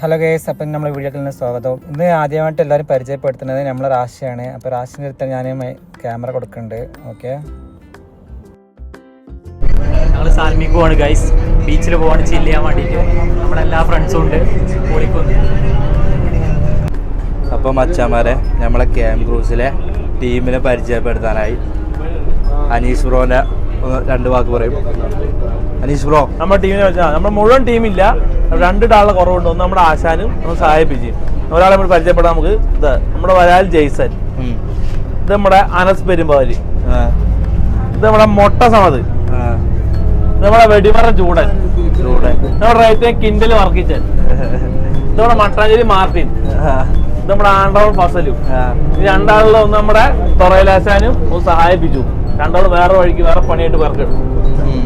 Hello guys അപ്പം നമ്മൾ വീഡിയോയിൽ നിന്ന് സ്വാഗതം ഇന്ന് ആദ്യമായിട്ട് എല്ലാവരും പരിചയപ്പെടുത്തുന്നത് നമ്മളെ റാശിയാണ് അപ്പോൾ റാശിന്റെ അടുത്ത് ഞാൻ ക്യാമറ കൊടുക്കുന്നുണ്ട്. ഓക്കെ ഞങ്ങൾ സാൽമിക്ക് പോവാണ് ഗൈസ് ബീച്ചിൽ പോവാണ് ചില്ല് ചെയ്യാൻ വേണ്ടിയിട്ട് നമ്മുടെ എല്ലാ ഫ്രണ്ട്സും ഉണ്ട്. പോളിക്കൊന്ന് അപ്പോൾ മച്ചാമാരെ നമ്മളെ ക്യാമ്പ് ക്രൂസിലെ ടീമിനെ പരിചയപ്പെടുത്താനായി. അനീഷ് ബ്രോന്റെ ഒന്ന് രണ്ട് വാക്ക് പറയും. അനീഷ് ബ്രോ. നമ്മുടെ ടീമിനെ വെച്ചാൽ നമ്മുടെ മുഴുവൻ ടീമില്ല. രണ്ട് ആളുടെ കുറവുണ്ട്. ഒന്ന് നമ്മുടെ ആശാനും ഒന്ന് സഹായിപ്പിച്ചു ഒരാളെ നമ്മൾ പരിചയപ്പെടാൻ നമുക്ക് ഇത് നമ്മുടെ വരാൽ ജെയ്സൺ. ഉം. ഇത് നമ്മുടെ അനസ് പെരുമ്പാവലി. ആ, ഇത് നമ്മുടെ മൊട്ട സമത് നമ്മുടെ വെടിമറ ചൂടൻ ചൂടൻ. നമ്മുടെ റൈറ്റ് കിൻഡൽ വർക്കിച്ചൻ ഇത് നമ്മുടെ മട്ടാഞ്ചേരി മാർട്ടിൻ. ഇത് നമ്മുടെ ആണ്ടവൾ ഫസലും. ഈ രണ്ടാളിലൊന്ന് നമ്മുടെ തൊറയിലാശാനും ഒന്ന് സഹായിപ്പിച്ചു രണ്ടാളും വേറെ വഴിക്ക് വേറെ പണിയായിട്ട് പേർക്കെടുത്തു ഉം.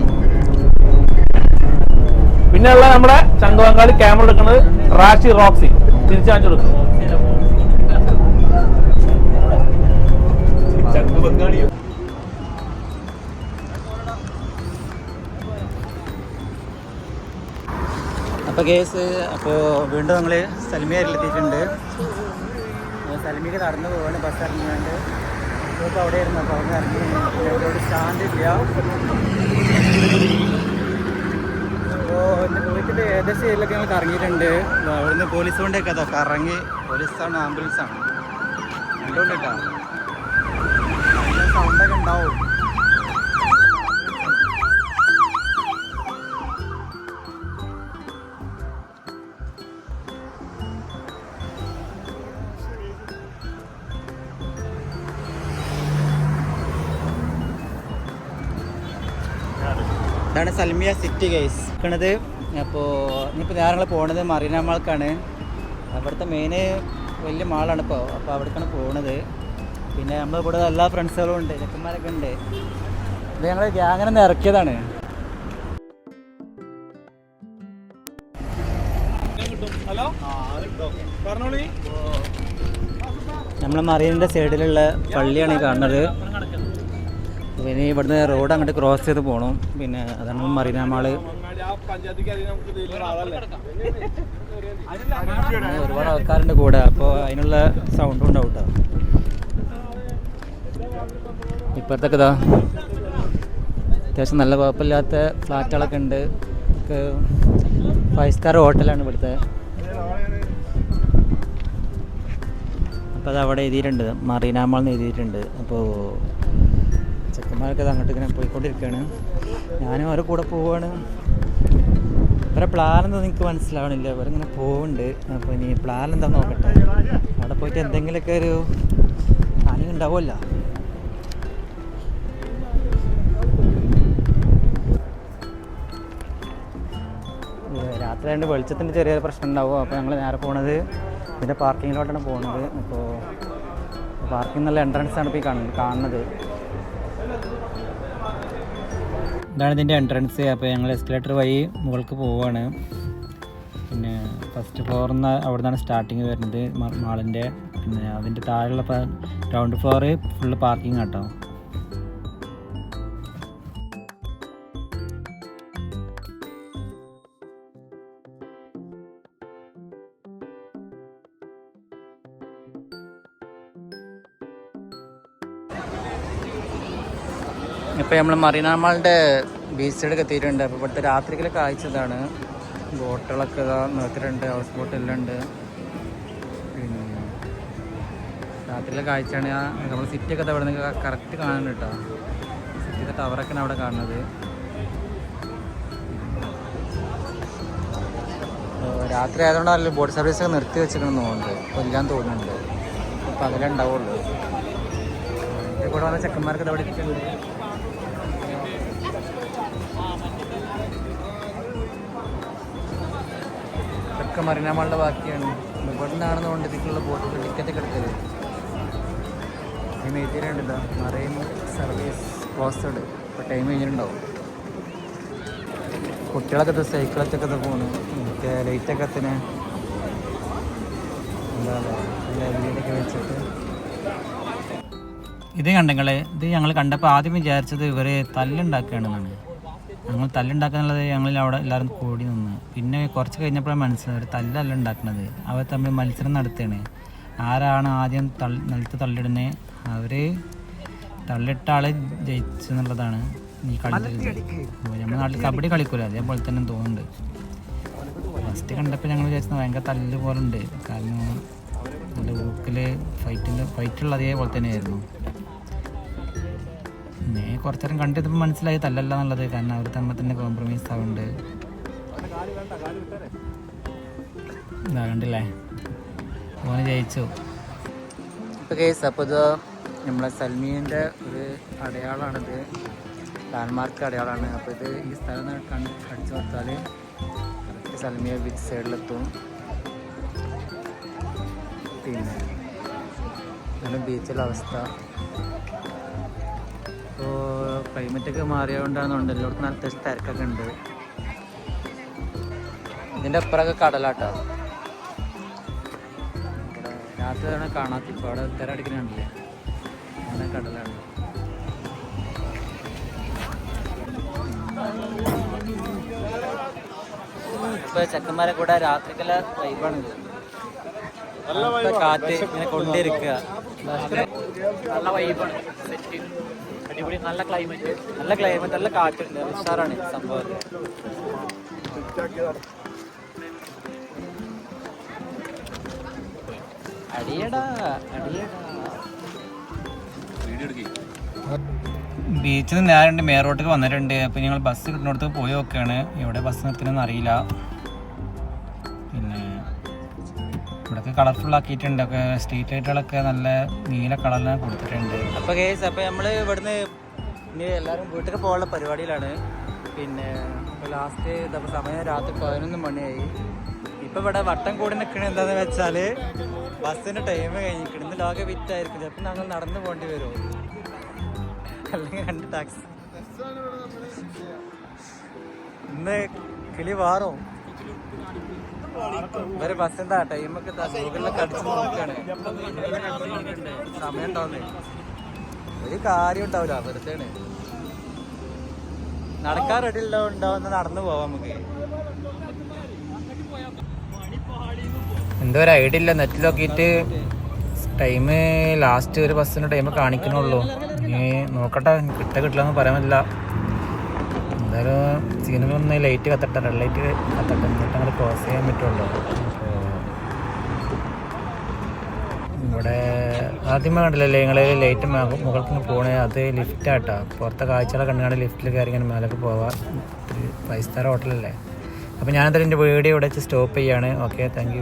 പിന്നെ ഉള്ള നമ്മുടെ ചന്തവങ്കാളി ക്യാമറ എടുക്കുന്നത് റാഷി റോക്സി. തിരിച്ചു കാണിച്ചു കൊടുക്കും. അപ്പോൾ കേസ് അപ്പോൾ വീണ്ടും ഞങ്ങൾ സൽമിയാരിലെത്തിയിട്ടുണ്ട് സൽമിക്ക് നടന്നു പോവാണ് ബസ് ഇറങ്ങിയാണ്ട് ഇപ്പോൾ അവിടെ ഇരുന്ന് അവിടെ ഇറങ്ങി. ഇവിടെ സ്റ്റാൻഡ് ഇല്ല. അപ്പോൾ എന്റെ വീട്ടിൽ ഏകദേശം ഇതിലൊക്കെ ഞങ്ങൾ കറങ്ങിയിട്ടുണ്ട് അവിടുന്ന് പോലീസ് കൊണ്ടൊക്കെ അതൊക്കെ ഇറങ്ങി പോലീസാണ് ആംബുലൻസാണ് രണ്ടുകൊണ്ട് സൗണ്ടൊക്കെ ഉണ്ടാവും. ഇതാണ് സൽമിയ സിറ്റി ഗൈസ് നിൽക്കണത് അപ്പോൾ ഇനിയിപ്പോൾ ഞങ്ങൾ പോണത്. മറീന മാൾക്കാണ് അവിടുത്തെ മെയിൻ വലിയ മാളാണ് ഇപ്പോൾ അപ്പോൾ അവിടേക്കാണ് പോണത്. പിന്നെ നമ്മൾ ഇവിടെ എല്ലാ ഫ്രണ്ട്സുകളും ഉണ്ട്. ചെക്കന്മാരൊക്കെ ഉണ്ട്. ഇത് ഞങ്ങൾ ഗ്യാങ്ങനെ ഒന്ന് ഇറക്കിയതാണ്. നമ്മൾ മറീനിന്റെ സൈഡിലുള്ള പള്ളിയാണ് ഈ കാണുന്നത്. പിന്നെ ഇവിടുന്ന് റോഡ് അങ്ങോട്ട് ക്രോസ് ചെയ്ത് പോകണം പിന്നെ അതാണ് മറീന മാൾ. ഒരുപാട് ആൾക്കാരുണ്ട് കൂടെ. അപ്പോൾ അതിനുള്ള സൗണ്ടും ഉണ്ടാവും കേട്ടോ ഇപ്പോഴത്തൊക്കെ അത്യാവശ്യം നല്ല കുഴപ്പമില്ലാത്ത ഫ്ലാറ്റുകളൊക്കെ ഉണ്ട്. ഫൈവ് സ്റ്റാർ ഹോട്ടലാണ് ഇവിടുത്തെ. അപ്പോൾ അത് അവിടെ എഴുതിയിട്ടുണ്ട്. മറീനാമാൾ എന്ന് എഴുതിയിട്ടുണ്ട്. അപ്പോൾ അത് അങ്ങോട്ട് ഇങ്ങനെ പോയിക്കൊണ്ടിരിക്കുകയാണ്. ഞാനും അവരുടെ കൂടെ പോവുകയാണ്. ഇവരെ പ്ലാൻ എന്താ നിങ്ങൾക്ക് മനസ്സിലാവണില്ല. ഇവരിങ്ങനെ പോകുന്നുണ്ട് അപ്പോൾ ഇനി പ്ലാൻ എന്താ നോക്കട്ടെ. അവിടെ പോയിട്ട് എന്തെങ്കിലുമൊക്കെ ഒരു പണി ഉണ്ടാവുമല്ലോ. രാത്രിയായിട്ട് വെളിച്ചത്തിന്റെ ചെറിയൊരു പ്രശ്നം ഉണ്ടാവും. അപ്പോൾ ഞങ്ങൾ നേരെ പോണത് ഇതിന്റെ പാർക്കിങ്ങിലോട്ടാണ് പോകുന്നത് അപ്പോൾ പാർക്കിംഗ് നല്ല എൻട്രൻസ് ആണ് ഇപ്പോൾ ഈ കാണുന്നത്. ഇതാണ് ഇതിന്റെ എൻട്രൻസ് അപ്പോൾ ഞങ്ങൾ എസ്കലേറ്റർ വഴി മുകൾക്ക് പോവുകയാണ്. പിന്നെ ഫസ്റ്റ് ഫ്ലോറിൽ നിന്ന് അവിടെ നിന്നാണ് സ്റ്റാർട്ടിങ് വരുന്നത് മാളിന്റെ പിന്നെ അതിന്റെ താഴെയുള്ള ഗ്രൗണ്ട് ഫ്ലോറ് ഫുള്ള് പാർക്കിംഗ് കേട്ടോ ഇപ്പോൾ നമ്മൾ മറീനാമാളുടെ ബീച്ചിലൊക്കെ എത്തിയിട്ടുണ്ട്. അപ്പോൾ ഇവിടുത്തെ രാത്രിയിലെ കാഴ്ച ഇതാണ് ബോട്ടുകളൊക്കെ നിർത്തിയിട്ടുണ്ട്. ഹൗസ് ബോട്ടെല്ലാം പിന്നെ രാത്രിയിലെ കാഴ്ചയാണ്. നമ്മൾ സിറ്റിയൊക്കെ അവിടെ നിന്ന് കറക്റ്റ് കാണുന്നുണ്ട് കേട്ടോ. സിറ്റിയുടെ ടവറൊക്കെയാണ് അവിടെ കാണുന്നത്. രാത്രി ആയതുകൊണ്ടല്ലേ ബോട്ട് സർവീസ് ഒക്കെ നിർത്തി വെച്ചിരിക്കണം തോന്നുന്നുണ്ട്. കൊല്ലാൻ തോന്നുന്നുണ്ട്. അപ്പോൾ അതിലേ ഉണ്ടാവുള്ളൂ. ഇവിടെ വന്ന ചെക്കന്മാർക്ക് അവിടെ ഇതൊക്കെ മറിനാമാളുടെ ബാക്കിയാണ്. ഇവിടെ നിന്നാണെന്നുകൊണ്ട് ഇതിലേക്കുള്ള ബോട്ടിൽ ടിക്കറ്റ് ഒക്കെ എടുത്തത്. ടൈം എഴുതിയിട്ടുണ്ടല്ലോ മറൈൻ സർവീസ് ക്ലോസ്ഡ് ഇപ്പോൾ ടൈം കഴിഞ്ഞിട്ടുണ്ടാവും. കുട്ടികളൊക്കെ ഇത് സൈക്കിളൊക്കെ ഇത് പോകുന്നു മറ്റേ ലൈറ്റൊക്കെ എത്തിന് എന്താ ഇത് കണ്ടെങ്കിൽ ഇത് ഞങ്ങൾ കണ്ടപ്പോൾ ആദ്യം വിചാരിച്ചത് ഇവർ തല്ലുണ്ടാക്കുകയാണെന്നാണ് ഞങ്ങൾ തല്ലുണ്ടാക്കാന്നുള്ളത് ഞങ്ങൾ അവിടെ എല്ലാവരും കൂടി നിന്ന്. പിന്നെ കുറച്ച് കഴിഞ്ഞപ്പോഴാണ് മനസ്സിലായത് തല്ലല്ല ഉണ്ടാക്കുന്നത് അവർ തമ്മിൽ മത്സരം നടത്തുകയാണ്. ആരാണ് ആദ്യം തള്ളി നിലത്ത് തള്ളിടുന്നത് അവർ തള്ളിട്ട ആളെ ജയിച്ചു എന്നുള്ളതാണ് ഈ കളി നമ്മുടെ നാട്ടിൽ കബഡി കളിക്കൂല. അതേപോലെ തന്നെ തോന്നുന്നുണ്ട്. ഫസ്റ്റ് കണ്ടപ്പോൾ ഞങ്ങൾ വിചാരിച്ചത് ഭയങ്കര തല്ല് പോലെ ഉണ്ട് കാരണം നല്ല ഊക്കിൽ ഫൈറ്റിന്റെ ഫൈറ്റുള്ള അതേപോലെ തന്നെയായിരുന്നു. പിന്നെ കുറച്ചു നേരം കണ്ടിട്ടപ്പോൾ മനസ്സിലായി തല്ലല്ല എന്നുള്ളത് കാരണം അവർ തമ്മിൽ തന്നെ കോംപ്രമൈസ് ആവുന്നുണ്ട് ഇതാ കണ്ടില്ലേ? ഓന് ജയിച്ചു. ഇപ്പോൾ കേസ് അപ്പോൾ ഇത് നമ്മളെ സൽമീന്റെ ഒരു അടയാളമാണിത് ലാൻഡ്മാർക്ക് അടയാളമാണ് അപ്പോൾ ഇത് ഈ സ്ഥലം കണ്ട് അടിച്ചു നിർത്താൽ സൽമിയ ബീച്ച് സൈഡിലെത്തും പിന്നെ ബീച്ചിലെ അവസ്ഥ. ഇപ്പോൾ ക്ലൈമറ്റൊക്കെ മാറിയതുകൊണ്ടാണെന്നുണ്ട് എല്ലായിടത്തും നല്ല തെച്ച് തിരക്കൊക്കെ ഉണ്ട്. ഇതിന്റെ അപ്പുറമൊക്കെ കടലാട്ടോ. രാത്രി രാത്രിയാണ് കാണാത്ത ഇപ്പോൾ അവിടെ തിര അടിക്കുന്നുണ്ടല്ലേ അങ്ങനെ കടലാണ്. ഇപ്പൊ ചെക്കന്മാരെ കൂടെ രാത്രിക്കല വൈബാണിത് തണുത്ത കാറ്റ് ഇങ്ങനെ കൊണ്ടിരിക്കുക നല്ല വൈബാണ് അടിപൊളി നല്ല ക്ലൈമറ്റ് നല്ല ക്ലൈമറ്റ് നല്ല കാറ്റുണ്ട്. ഉഷാറാണ് സംഭവം. ബീച്ചിൽ നിന്ന് നേരെ രണ്ട് റോട്ടിലേക്ക് വന്നിട്ടുണ്ട്. അപ്പോൾ ഞങ്ങൾ ബസ് കിട്ടുന്നിടത്ത് പോയി നോക്കുകയാണ് എവിടെ ബസ് നിർത്തണമെന്ന് അറിയില്ല. ഇവിടെയൊക്കെ കളർഫുൾ ആക്കിയിട്ടുണ്ട്. ഒക്കെ സ്ട്രീറ്റ് ലൈറ്റുകളൊക്കെ നല്ല നീല കളറിലാണ് കൊടുത്തിട്ടുണ്ട്. അപ്പോൾ കേസ് അപ്പോൾ നമ്മൾ ഇവിടുന്ന് ഇനി എല്ലാവരും വീട്ടിൽ പോകാനുള്ള പരിപാടിയിലാണ്. പിന്നെ ലാസ്റ്റ് ഇതപ്പോൾ സമയം രാത്രി പതിനൊന്ന് മണിയായി. ഇപ്പോൾ ഇവിടെ വട്ടം കൂടി നിൽക്കുന്നത് എന്താന്ന് വെച്ചാൽ ബസ്സിന്റെ ടൈം കഴിഞ്ഞിരിക്കണം. ഇന്ന് ലോക വിറ്റായിരിക്കും ചിലപ്പോൾ ഞങ്ങൾ നടന്നു പോകേണ്ടി വരുമോ അല്ലെങ്കിൽ രണ്ട് ടാക്സി ഇന്ന് കിളി വാറും? ഒരു ബസ് എന്താ ടൈമൊക്കെ ഗൂഗിളിലൊക്കെ അടിച്ചു നോക്കാണ്. സമയം ഉണ്ടാവുന്നേ. ഒരു കാര്യം ഉണ്ടാവില്ല. വെറുതെ നടക്കാൻ റെഡി ഉണ്ടാവുന്ന നടന്നു പോവാം നമുക്ക്. എന്തോ ഒരു ഐഡിയ ഇല്ല. നെറ്റിൽ നോക്കിയിട്ട് ടൈം ലാസ്റ്റ് ഒരു ബസ്സിന്റെ ടൈം കാണിക്കണുള്ളൂ ഇനി നോക്കട്ടെ. കിട്ട കിട്ടില്ലെന്ന് പറയാൻ പറ്റില്ല. എന്തായാലും സിഗ്നലൊന്ന് ലൈറ്റ് കത്തട്ടെ റെഡ് ലൈറ്റ് കത്തട്ടെ എന്നിട്ട് അങ്ങോട്ട് ക്രോസ് ചെയ്യാൻ പറ്റുള്ളൂ ഇവിടെ ആദ്യമേ കണ്ടില്ലേ നിങ്ങൾ ലൈറ്റ് മുകൾക്ക് പോകണേ അത് ലിഫ്റ്റാട്ടോ പുറത്തെ കാഴ്ചകളെ കണ്ടുകൊണ്ട് ലിഫ്റ്റിൽ കയറി ഇങ്ങനെ മേലേക്ക് പോവാം. ഫൈവ് സ്റ്റാർ ഹോട്ടലല്ലേ അപ്പോൾ ഞാനെന്തായാലും എന്റെ വീഡിയോ ഇവിടെ വെച്ച് സ്റ്റോപ്പ് ചെയ്യാണ്. Okay thank